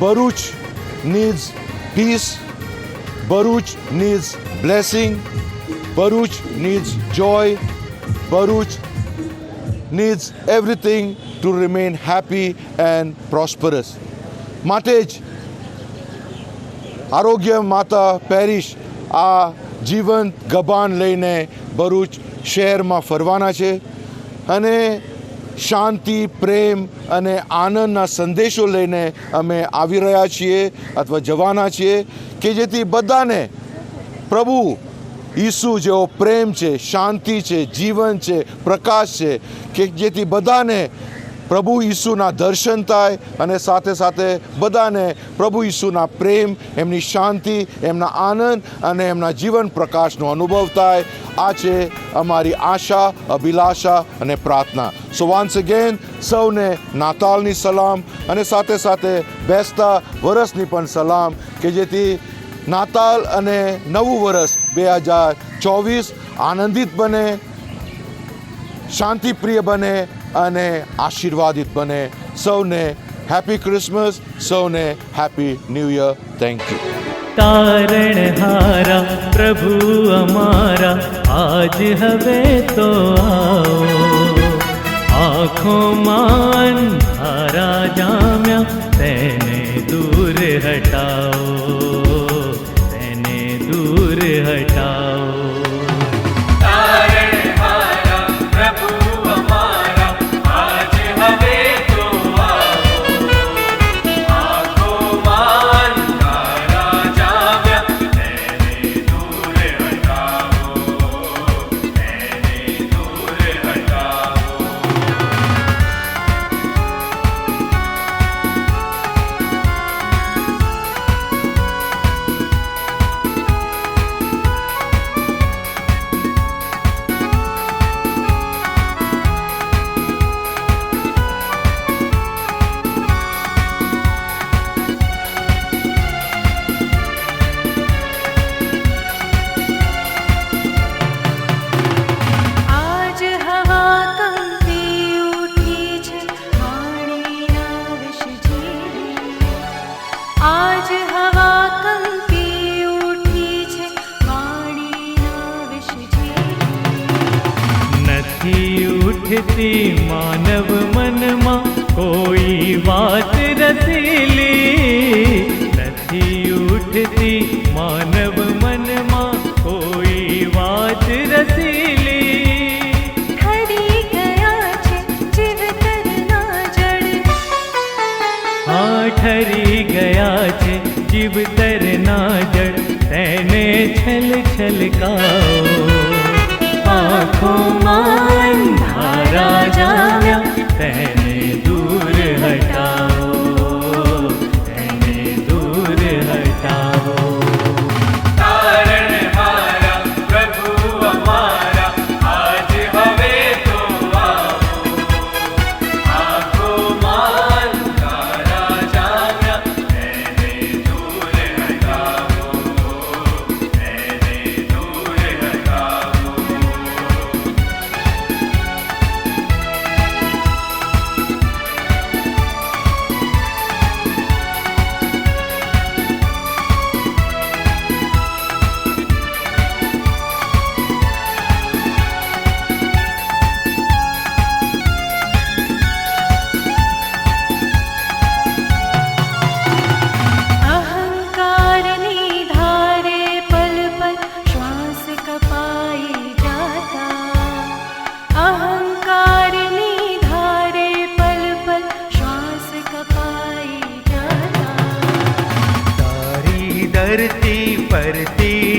Baruch needs peace. Baruch needs blessing. Baruch needs joy. Baruch needs everything to remain happy and prosperous. માટે જ આરોગ્ય માતા Paris આ જીવંત ગબાન લઈને ભરૂચ શહેરમાં ફરવાના છે અને શાંતિ, પ્રેમ અને આનંદના સંદેશો લઈને અમે આવી રહ્યા છીએ અથવા જવાના છીએ કે જેથી બધાને પ્રભુ ઈસુ જેવો પ્રેમ છે, શાંતિ છે, જીવન છે, પ્રકાશ છે, કે જેથી બધાને પ્રભુ ઈસુના દર્શન થાય અને સાથે સાથે બધાને પ્રભુ ઈસુના પ્રેમ, એમની શાંતિ, એમના આનંદ અને એમના જીવન પ્રકાશનો અનુભવ થાય. આ છે અમારી આશા, અભિલાષા અને પ્રાર્થના. સો વાન્સ અગેન સૌને નાતાલની સલામ અને સાથે સાથે બેસતા વરસની પણ સલામ કે જેથી નાતાલ અને નવું વરસ બે હજાર ચોવીસ આનંદિત બને, શાંતિપ્રિય બને અને આશીર્વાદિત બને. સૌને હેપી ક્રિસમસ સૌને happy new year thank you તારણહારા પ્રભુ અમારા, આજ હવે તો આવો. આંખોમાં હારા જામ્યા, તેને દૂર હટાવો. તેને દૂર હટાવો. उठती मानव मनमा कोई बात रसीली रथी उठती मानव मन मा कोई बात रसीली। खरी गया छे जीव तरना जड़। हाँ ठरी गया छे जीव तरना जड़। तैने छल छलकाओ। आँखों मार ધરતી પરથી